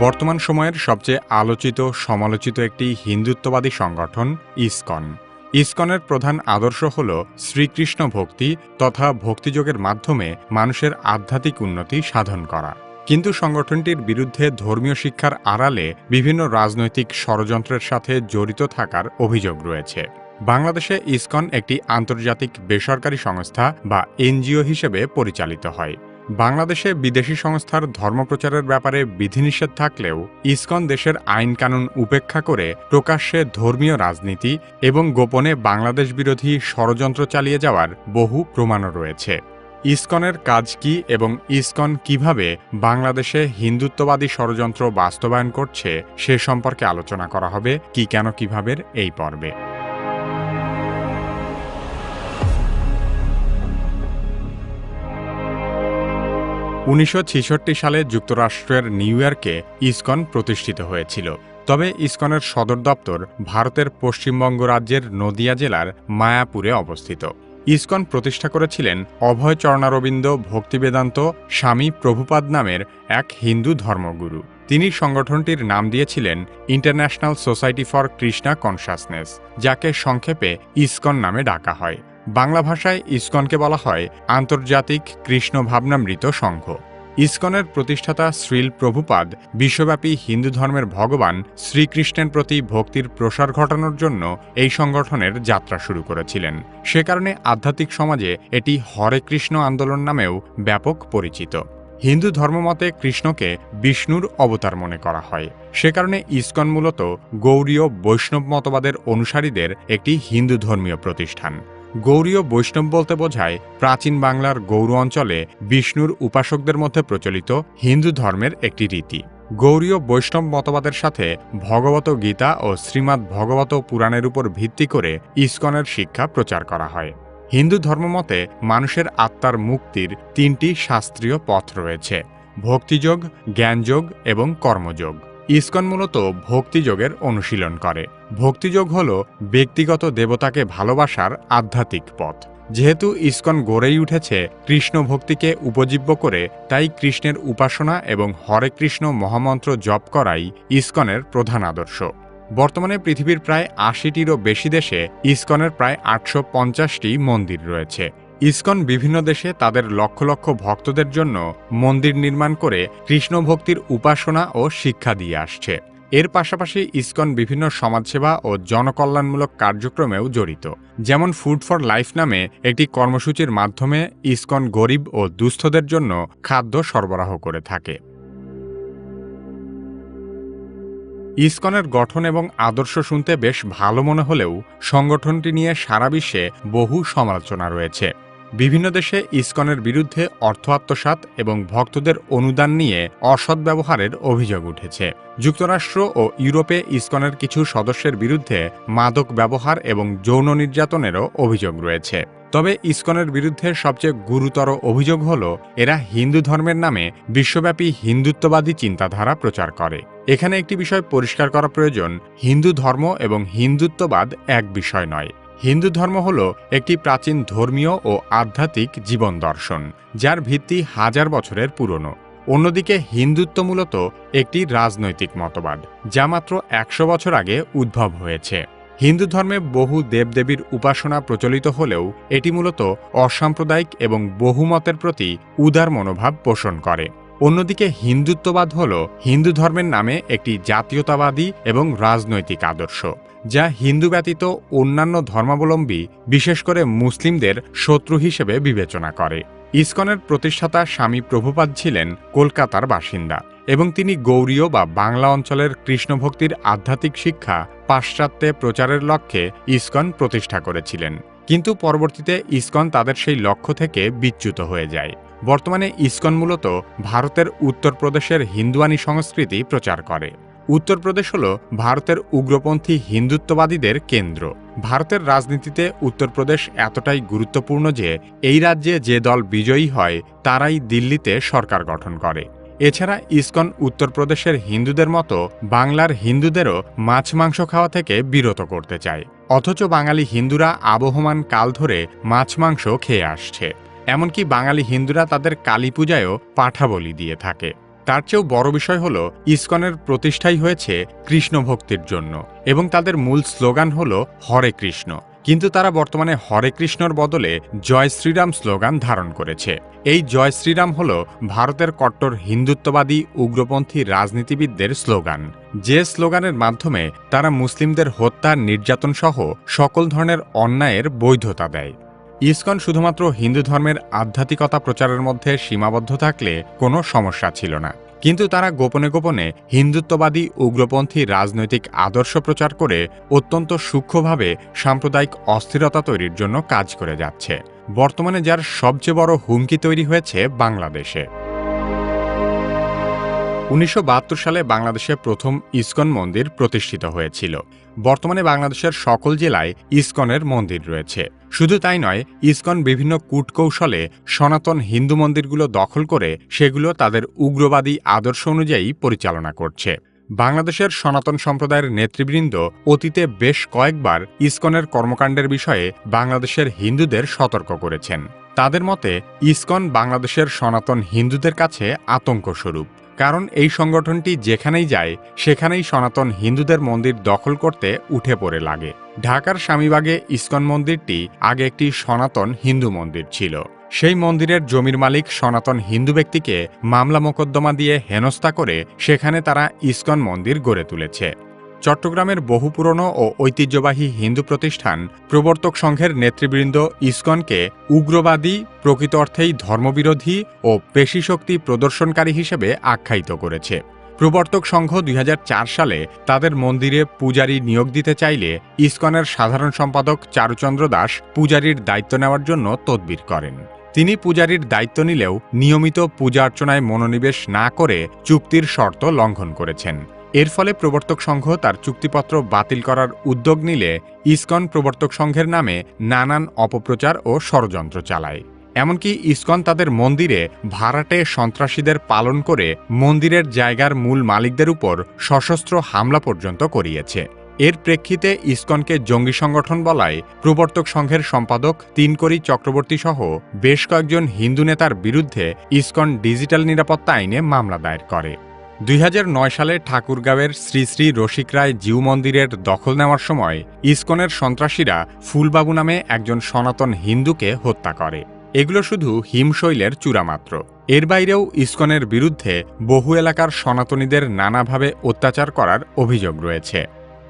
বর্তমান সময়ের সবচেয়ে আলোচিত সমালোচিত একটি হিন্দুত্ববাদী সংগঠন, ইসকন। ইসকনের প্রধান আদর্শ হল শ্রীকৃষ্ণ ভক্তি তথা ভক্তিযোগের মাধ্যমে মানুষের আধ্যাত্মিক উন্নতি সাধন করা। কিন্তু সংগঠনটির বিরুদ্ধে ধর্মীয় শিক্ষার আড়ালে বিভিন্ন রাজনৈতিক ষড়যন্ত্রের সাথে জড়িত থাকার অভিযোগ রয়েছে। বাংলাদেশে ইসকন একটি আন্তর্জাতিক বেসরকারি সংস্থা বা এনজিও হিসেবে পরিচালিত হয়। বাংলাদেশে বিদেশি সংস্থার ধর্মপ্রচারের ব্যাপারে বিধিনিষেধ থাকলেও ইসকন দেশের আইন কানুন উপেক্ষা করে প্রকাশ্যে ধর্মীয় রাজনীতি এবং গোপনে বাংলাদেশ বিরোধী ষড়যন্ত্র চালিয়ে যাওয়ার বহু প্রমাণও রয়েছে। ইসকনের কাজ কি এবং ইসকন কীভাবে বাংলাদেশে হিন্দুত্ববাদী ষড়যন্ত্র বাস্তবায়ন করছে সে সম্পর্কে আলোচনা করা হবে, কি কেন কীভাবে এই পর্বে। উনিশশো ছেষট্টি সালে যুক্তরাষ্ট্রের নিউ ইয়র্কে ইসকন প্রতিষ্ঠিত হয়েছিল। তবে ইসকনের সদর দপ্তর ভারতের পশ্চিমবঙ্গ রাজ্যের নদিয়া জেলার মায়াপুরে অবস্থিত। ইসকন প্রতিষ্ঠা করেছিলেন অভয় চরণারবিন্দ ভক্তিবেদান্ত স্বামী প্রভুপাদ নামের এক হিন্দু ধর্মগুরু। তিনি সংগঠনটির নাম দিয়েছিলেন International Society for Krishna Consciousness, যাকে সংক্ষেপে ইসকন নামে ডাকা হয়। বাংলা ভাষায় ইসকনকে বলা হয় আন্তর্জাতিক কৃষ্ণ ভাবনামৃত সংঘ। ইসকনের প্রতিষ্ঠাতা শ্রীল প্রভুপাদ বিশ্বব্যাপী হিন্দু ধর্মের ভগবান শ্রীকৃষ্ণের প্রতি ভক্তির প্রসার ঘটানোর জন্য এই সংগঠনের যাত্রা শুরু করেছিলেন। সে কারণে আধ্যাত্মিক সমাজে এটি হরে কৃষ্ণ আন্দোলন নামেও ব্যাপক পরিচিত। হিন্দু ধর্মমতে কৃষ্ণকে বিষ্ণুর অবতার মনে করা হয়। সে কারণে ইসকন মূলত গৌরীয় বৈষ্ণব মতবাদের অনুসারীদের একটি হিন্দু ধর্মীয় প্রতিষ্ঠান। গৌরীয় বৈষ্ণব বলতে বোঝায় প্রাচীন বাংলার গৌর অঞ্চলে বিষ্ণুর উপাসকদের মধ্যে প্রচলিত হিন্দু ধর্মের একটি রীতি। গৌরীয় বৈষ্ণব মতবাদের সাথে ভগবত গীতা ও শ্রীমৎ ভগবত পুরাণের উপর ভিত্তি করে ইস্কনের শিক্ষা প্রচার করা হয়। হিন্দু ধর্মমতে মানুষের আত্মার মুক্তির তিনটি শাস্ত্রীয় পথ রয়েছে, ভক্তিযোগ, জ্ঞানযোগ এবং কর্মযোগ। ইসকন মূলত ভক্তিযোগের অনুশীলন করে। ভক্তিযোগ হল ব্যক্তিগত দেবতাকে ভালোবাসার আধ্যাত্মিক পথ। যেহেতু ইসকন গড়েই উঠেছে, কৃষ্ণ ভক্তিকে উপজীব্য করে তাই কৃষ্ণের উপাসনা এবং হরে কৃষ্ণ মহামন্ত্র জপ করাই ইসকনের প্রধান আদর্শ। বর্তমানে পৃথিবীর প্রায় আশিটিরও বেশি দেশে ইসকনের প্রায় আটশো মন্দির রয়েছে। ইসকন বিভিন্ন দেশে তাদের লক্ষ লক্ষ ভক্তদের জন্য মন্দির নির্মাণ করে কৃষ্ণ ভক্তির উপাসনা ও শিক্ষা দিয়ে আসছে। এর পাশাপাশি ইসকন বিভিন্ন সমাজসেবা ও জনকল্যাণমূলক কার্যক্রমেও জড়িত। যেমন ফুড ফর লাইফ নামে একটি কর্মসূচির মাধ্যমে ইসকন গরিব ও দুস্থদের জন্য খাদ্য সরবরাহ করে থাকে। ইসকনের গঠন এবং আদর্শ শুনতে বেশ ভালো মনে হলেও সংগঠনটি নিয়ে সারা বিশ্বে বহু সমালোচনা রয়েছে। বিভিন্ন দেশে ইসকনের বিরুদ্ধে অর্থ আত্মসাত এবং ভক্তদের অনুদান নিয়ে অসৎ ব্যবহারের অভিযোগ উঠেছে। যুক্তরাষ্ট্র ও ইউরোপে ইসকনের কিছু সদস্যের বিরুদ্ধে মাদক ব্যবহার এবং যৌন নির্যাতনেরও অভিযোগ রয়েছে। তবে ইসকনের বিরুদ্ধে সবচেয়ে গুরুতর অভিযোগ হল, এরা হিন্দু ধর্মের নামে বিশ্বব্যাপী হিন্দুত্ববাদী চিন্তাধারা প্রচার করে। এখানে একটি বিষয় পরিষ্কার করা প্রয়োজন, হিন্দু ধর্ম এবং হিন্দুত্ববাদ এক বিষয় নয়। হিন্দু ধর্ম হল একটি প্রাচীন ধর্মীয় ও আধ্যাত্মিক জীবন দর্শন, যার ভিত্তি হাজার বছরের পুরনো। অন্যদিকে হিন্দুত্ব মূলত একটি রাজনৈতিক মতবাদ, যা মাত্র একশো বছর আগে উদ্ভব হয়েছে। হিন্দু ধর্মে বহু দেবদেবীর উপাসনা প্রচলিত হলেও এটি মূলত অসাম্প্রদায়িক এবং বহুমতের প্রতি উদার মনোভাব পোষণ করে। অন্যদিকে হিন্দুত্ববাদ হল হিন্দু ধর্মের নামে একটি জাতীয়তাবাদী এবং রাজনৈতিক আদর্শ। যা হিন্দু ব্যতীত অন্যান্য ধর্মাবলম্বী, বিশেষ করে মুসলিমদের শত্রু হিসেবে বিবেচনা করে। ইসকনের প্রতিষ্ঠাতা স্বামী প্রভুপাদ ছিলেন কলকাতার বাসিন্দা এবং তিনি গৌরীয় বা বাংলা অঞ্চলের কৃষ্ণভক্তির আধ্যাত্মিক শিক্ষা, পাশ্চাত্যে প্রচারের লক্ষ্যে ইসকন প্রতিষ্ঠা করেছিলেন। কিন্তু পরবর্তীতে ইসকন তাদের সেই লক্ষ্য থেকে বিচ্যুত হয়ে যায়। বর্তমানে ইসকন মূলত ভারতের উত্তরপ্রদেশের হিন্দুয়ানি সংস্কৃতি প্রচার করে। উত্তরপ্রদেশ হল ভারতের উগ্রপন্থী হিন্দুত্ববাদীদের কেন্দ্র। ভারতের রাজনীতিতে উত্তরপ্রদেশ এতটাই গুরুত্বপূর্ণ যে, এই রাজ্যে যে দল বিজয়ী হয়, তারাই দিল্লিতে সরকার গঠন করে। এছাড়া ইসকন উত্তরপ্রদেশের হিন্দুদের মতো বাংলার হিন্দুদেরও মাছ মাংস খাওয়া থেকে বিরত করতে চায়। অথচ বাঙালি হিন্দুরা আবহমান কাল ধরে মাছ মাংস খেয়ে আসছে। এমনকি বাঙালি হিন্দুরা তাদের কালী পূজায়ও পাঠা বলি দিয়ে থাকে। তার চেয়েও বড় বিষয় হল, ইসকনের প্রতিষ্ঠাই হয়েছে কৃষ্ণ ভক্তির জন্য, এবং তাদের মূল স্লোগান হল, হরে কৃষ্ণ। কিন্তু তারা বর্তমানে হরে কৃষ্ণর বদলে জয় শ্রীরাম স্লোগান ধারণ করেছে। এই জয় শ্রীরাম হল ভারতের কট্টর হিন্দুত্ববাদী উগ্রপন্থী রাজনীতিবিদদের স্লোগান। যে স্লোগানের মাধ্যমে তারা মুসলিমদের হত্যা, নির্যাতন সহ সকল ধরনের অন্যায়ের বৈধতা দেয়। ইসকন শুধুমাত্র হিন্দু ধর্মের আধ্যাত্মিকতা প্রচারের মধ্যে সীমাবদ্ধ থাকলে কোনো সমস্যা ছিল না। কিন্তু তারা গোপনে গোপনে হিন্দুত্ববাদী উগ্রপন্থী রাজনৈতিক আদর্শ প্রচার করে অত্যন্ত সূক্ষ্মভাবে সাম্প্রদায়িক অস্থিরতা তৈরির জন্য কাজ করে যাচ্ছে। বর্তমানে যার সবচেয়ে বড় হুমকি তৈরি হয়েছে বাংলাদেশে। উনিশশো বাহাত্তর সালে বাংলাদেশে প্রথম ইসকন মন্দির প্রতিষ্ঠিত হয়েছিল। বর্তমানে বাংলাদেশের সকল জেলায় ইসকনের মন্দির রয়েছে। শুধু তাই নয়, ইসকন বিভিন্ন কূটকৌশলে সনাতন হিন্দু মন্দিরগুলো দখল করে সেগুলো তাদের উগ্রবাদী আদর্শ অনুযায়ী পরিচালনা করছে। বাংলাদেশের সনাতন সম্প্রদায়ের নেতৃবৃন্দ অতীতে বেশ কয়েকবার ইসকনের কর্মকাণ্ডের বিষয়ে বাংলাদেশের হিন্দুদের সতর্ক করেছেন। তাদের মতে, ইসকন বাংলাদেশের সনাতন হিন্দুদের কাছে আতঙ্ক স্বরূপ কারণ এই সংগঠনটি যেখানেই যায়, সেখানেই সনাতন হিন্দুদের মন্দির দখল করতে উঠে পড়ে লাগে। ঢাকার স্বামীবাগে ইস্কন মন্দিরটি আগে একটি সনাতন হিন্দু মন্দির ছিল। সেই মন্দিরের জমির মালিক সনাতন হিন্দু ব্যক্তিকে মামলা মোকদ্দমা দিয়ে হেনস্থা করে সেখানে তারা ইস্কন মন্দির গড়ে তুলেছে। চট্টগ্রামের বহু পুরনো ও ঐতিহ্যবাহী হিন্দু প্রতিষ্ঠান প্রবর্তক সংঘের নেতৃবৃন্দ ইসকনকে উগ্রবাদী, প্রকৃত অর্থেই ধর্মবিরোধী ও পেশিশক্তি প্রদর্শনকারী হিসেবে আখ্যায়িত করেছে। প্রবর্তক সংঘ দুই হাজার চার সালে তাদের মন্দিরে পূজারী নিয়োগ দিতে চাইলে ইসকনের সাধারণ সম্পাদক চারুচন্দ্র দাস পূজারীর দায়িত্ব নেওয়ার জন্য তদবির করেন। তিনি পূজারীর দায়িত্ব নিলেও নিয়মিত পূজা অর্চনায় মনোনিবেশ না করে চুক্তির শর্ত লঙ্ঘন করেছেন। এর ফলে প্রবর্তক সংঘ তার চুক্তিপত্র বাতিল করার উদ্যোগ নিলে ইসকন প্রবর্তক সংঘের নামে নানান অপপ্রচার ও ষড়যন্ত্র চালায়। এমনকি ইসকন তাদের মন্দিরে ভাড়াটে সন্ত্রাসীদের পালন করে মন্দিরের জায়গার মূল মালিকদের উপর সশস্ত্র হামলা পর্যন্ত করিয়েছে। এর প্রেক্ষিতে ইসকনকে জঙ্গি সংগঠন বলায় প্রবর্তক সংঘের সম্পাদক তিনকড়ি চক্রবর্তী সহ বেশ কয়েকজন হিন্দু নেতার বিরুদ্ধে ইসকন ডিজিটাল নিরাপত্তা আইনে মামলা দায়ের করে। দুই হাজার নয় সালে ঠাকুরগাঁওয়ের শ্রী শ্রী রসিক রায় জিউ মন্দিরের দখল নেওয়ার সময় ইসকনের সন্ত্রাসীরা ফুলবাবু নামে একজন সনাতন হিন্দুকে হত্যা করে। এগুলো শুধু হিমশৈলের চূড়ামাত্র এর বাইরেও ইসকনের বিরুদ্ধে বহু এলাকার সনাতনীদের নানাভাবে অত্যাচার করার অভিযোগ রয়েছে।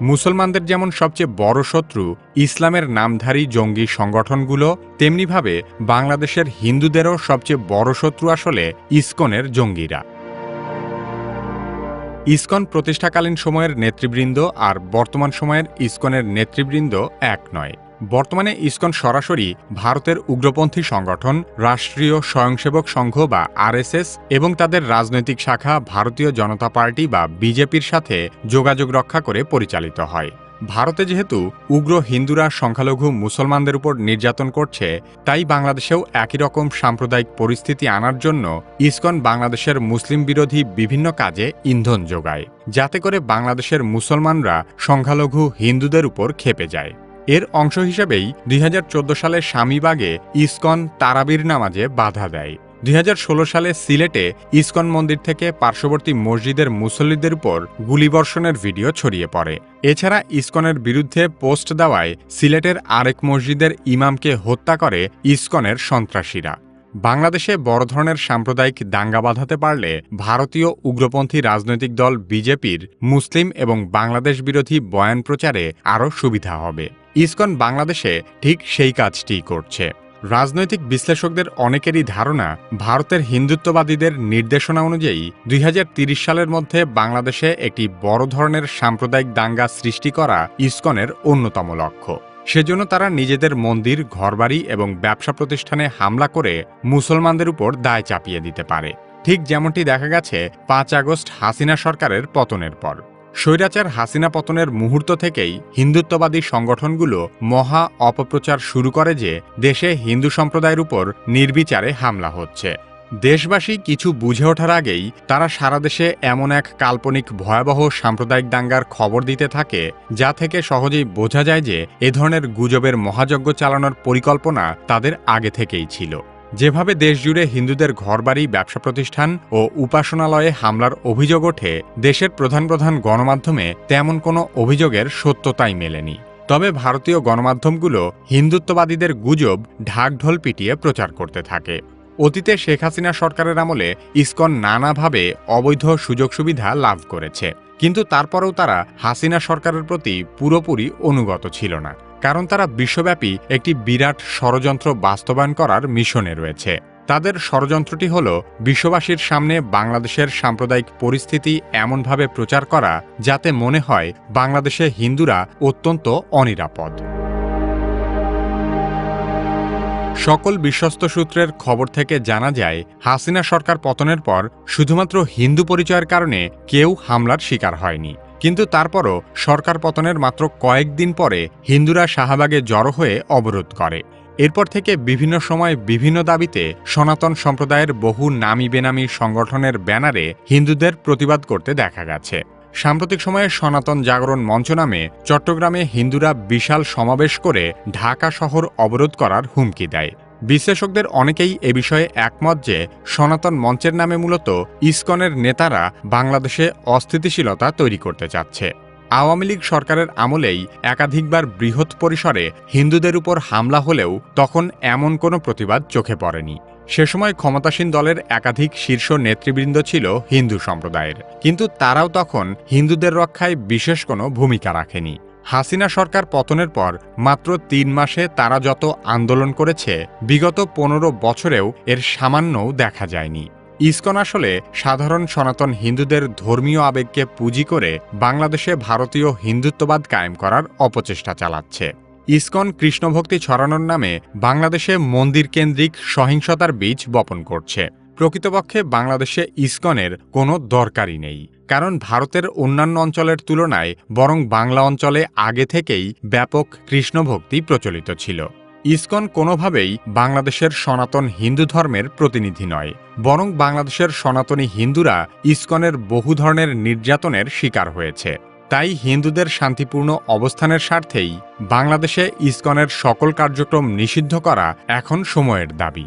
মুসলমানদের যেমন সবচেয়ে বড় শত্রু ইসলামের নামধারী জঙ্গি সংগঠনগুলো, তেমনিভাবে বাংলাদেশের হিন্দুদেরও সবচেয়ে বড় শত্রু আসলে ইসকনের জঙ্গিরা। ইসকন প্রতিষ্ঠাকালীন সময়ের নেতৃবৃন্দ আর বর্তমান সময়ের ইসকনের নেতৃবৃন্দ এক নয়। বর্তমানে ইসকন সরাসরি ভারতের উগ্রপন্থী সংগঠন, রাষ্ট্রীয় স্বয়ংসেবক সংঘ বা আরএসএস এবং তাদের রাজনৈতিক শাখা, ভারতীয় জনতা পার্টি বা বিজেপির সাথে যোগাযোগ রক্ষা করে পরিচালিত হয়। ভারতে যেহেতু উগ্র হিন্দুরা, সংখ্যালঘু, মুসলমানদের উপর নির্যাতন করছে, তাই বাংলাদেশেও একই রকম সাম্প্রদায়িক পরিস্থিতি আনার জন্য ইসকন বাংলাদেশের মুসলিম বিরোধী বিভিন্ন কাজে ইন্ধন যোগায়, যাতে করে বাংলাদেশের মুসলমানরা সংখ্যালঘু হিন্দুদের উপর খেপে যায়। এর অংশ হিসেবেই দুই হাজার চোদ্দ সালে স্বামীবাগে ইসকন তারাবির নামাজে বাধা দেয়। দুই হাজার ষোলো সালে সিলেটে ইসকন মন্দির থেকে পার্শ্ববর্তী মসজিদের মুসল্লিদের উপর গুলিবর্ষণের ভিডিও ছড়িয়ে পড়ে। এছাড়া ইসকনের বিরুদ্ধে পোস্ট দেওয়ায় সিলেটের আরেক মসজিদের ইমামকে হত্যা করে ইসকনের সন্ত্রাসীরা। বাংলাদেশে বড় ধরনের সাম্প্রদায়িক দাঙ্গা বাঁধাতে পারলে ভারতীয় উগ্রপন্থী রাজনৈতিক দল বিজেপির মুসলিম এবং বাংলাদেশ বিরোধী বয়ান প্রচারে আরও সুবিধা হবে। ইসকন বাংলাদেশে ঠিক সেই কাজটিই করছে। রাজনৈতিক বিশ্লেষকদের অনেকেরই ধারণা, ভারতের হিন্দুত্ববাদীদের নির্দেশনা অনুযায়ী দুই সালের মধ্যে বাংলাদেশে একটি বড় ধরনের সাম্প্রদায়িক দাঙ্গা সৃষ্টি করা ইসকনের অন্যতম লক্ষ্য। সেজন্য তারা নিজেদের মন্দির, ঘরবাড়ি এবং ব্যবসা প্রতিষ্ঠানে হামলা করে মুসলমানদের উপর দায় চাপিয়ে দিতে পারে। ঠিক যেমনটি দেখা গেছে পাঁচ আগস্ট হাসিনা সরকারের পতনের পর। স্বৈরাচার হাসিনা পতনের মুহূর্ত থেকেই হিন্দুত্ববাদী সংগঠনগুলো মহা অপপ্রচার শুরু করে যে দেশে হিন্দু সম্প্রদায়ের উপর নির্বিচারে হামলা হচ্ছে। দেশবাসী কিছু বুঝে ওঠার আগেই তারা সারা দেশে এমন এক কাল্পনিক ভয়াবহ সাম্প্রদায়িক দাঙ্গার খবর দিতে থাকে, যা থেকে সহজেই বোঝা যায় যে এ ধরনের গুজবের মহাযজ্ঞ চালানোর পরিকল্পনা তাদের আগে থেকেই ছিল। যেভাবে দেশজুড়ে হিন্দুদের ঘরবাড়ি, ব্যবসা প্রতিষ্ঠান ও উপাসনালয়ে হামলার অভিযোগ ওঠে, দেশের প্রধান প্রধান গণমাধ্যমে তেমন কোনো অভিযোগের সত্যতাই মেলেনি। তবে ভারতীয় গণমাধ্যমগুলো হিন্দুত্ববাদীদের গুজব, ঢাকঢোল পিটিয়ে প্রচার করতে থাকে। অতীতে শেখ হাসিনা সরকারের আমলে ইসকন নানাভাবে অবৈধ সুযোগ সুবিধা লাভ করেছে। কিন্তু তারপরেও তারা হাসিনা সরকারের প্রতি পুরোপুরি অনুগত ছিল না। কারণ তারা বিশ্বব্যাপী একটি বিরাট ষড়যন্ত্র বাস্তবায়ন করার মিশনে রয়েছে। তাদের ষড়যন্ত্রটি হল বিশ্ববাসীর সামনে বাংলাদেশের সাম্প্রদায়িক পরিস্থিতি এমনভাবে প্রচার করা যাতে মনে হয় বাংলাদেশে হিন্দুরা অত্যন্ত অনিরাপদ। সকল বিশ্বস্ত সূত্রের খবর থেকে জানা যায়, হাসিনা সরকার পতনের পর শুধুমাত্র হিন্দু পরিচয়ের কারণে কেউ হামলার শিকার হয়নি। কিন্তু তারপরও সরকার পতনের মাত্র কয়েকদিন পরে হিন্দুরা শাহবাগে জড়ো হয়ে অবরোধ করে। এরপর থেকে বিভিন্ন সময় বিভিন্ন দাবিতে সনাতন সম্প্রদায়ের বহু নামি বেনামি সংগঠনের ব্যানারে হিন্দুদের প্রতিবাদ করতে দেখা গেছে। সাম্প্রতিক সময়ে সনাতন জাগরণ মঞ্চ নামে চট্টগ্রামে হিন্দুরা বিশাল সমাবেশ করে ঢাকা শহর অবরোধ করার হুমকি দেয়। বিশ্লেষকদের অনেকেই এ বিষয়ে একমত যে সনাতন মঞ্চের নামে মূলত ইসকনের নেতারা বাংলাদেশে অস্থিতিশীলতা তৈরি করতে চাচ্ছে। আওয়ামী লীগ সরকারের আমলেই একাধিকবার বৃহৎ পরিসরে হিন্দুদের উপর হামলা হলেও তখন এমন কোনো প্রতিবাদ চোখে পড়েনি। সে সময় ক্ষমতাসীন দলের একাধিক শীর্ষ নেতৃবৃন্দ ছিল হিন্দু সম্প্রদায়ের। কিন্তু তারাও তখন হিন্দুদের রক্ষায় বিশেষ কোনো ভূমিকা রাখেনি। হাসিনা সরকার পতনের পর মাত্র তিন মাসে তারা যত আন্দোলন করেছে, বিগত পনেরো বছরেও এর সামান্যও দেখা যায়নি। ইসকন আসলে সাধারণ সনাতন হিন্দুদের ধর্মীয় আবেগকে পুঁজি করে বাংলাদেশে ভারতীয় হিন্দুত্ববাদ কায়েম করার অপচেষ্টা চালাচ্ছে। ইসকন কৃষ্ণভক্তি ছড়ানোর নামে বাংলাদেশে মন্দির কেন্দ্রিক সহিংসতার বীজ বপন করছে। প্রকৃতপক্ষে বাংলাদেশে ইসকনের কোনো দরকারই নেই, কারণ ভারতের অন্যান্য অঞ্চলের তুলনায় বরং বাংলা অঞ্চলে আগে থেকেই ব্যাপক কৃষ্ণভক্তি প্রচলিত ছিল। ইসকন কোনোভাবেই বাংলাদেশের সনাতন হিন্দু ধর্মের প্রতিনিধি নয়, বরং বাংলাদেশের সনাতনী হিন্দুরা ইসকনের বহু ধরনের নির্যাতনের শিকার হয়েছে। তাই হিন্দুদের শান্তিপূর্ণ অবস্থানের স্বার্থেই বাংলাদেশে ইসকনের সকল কার্যক্রম নিষিদ্ধ করা এখন সময়ের দাবি।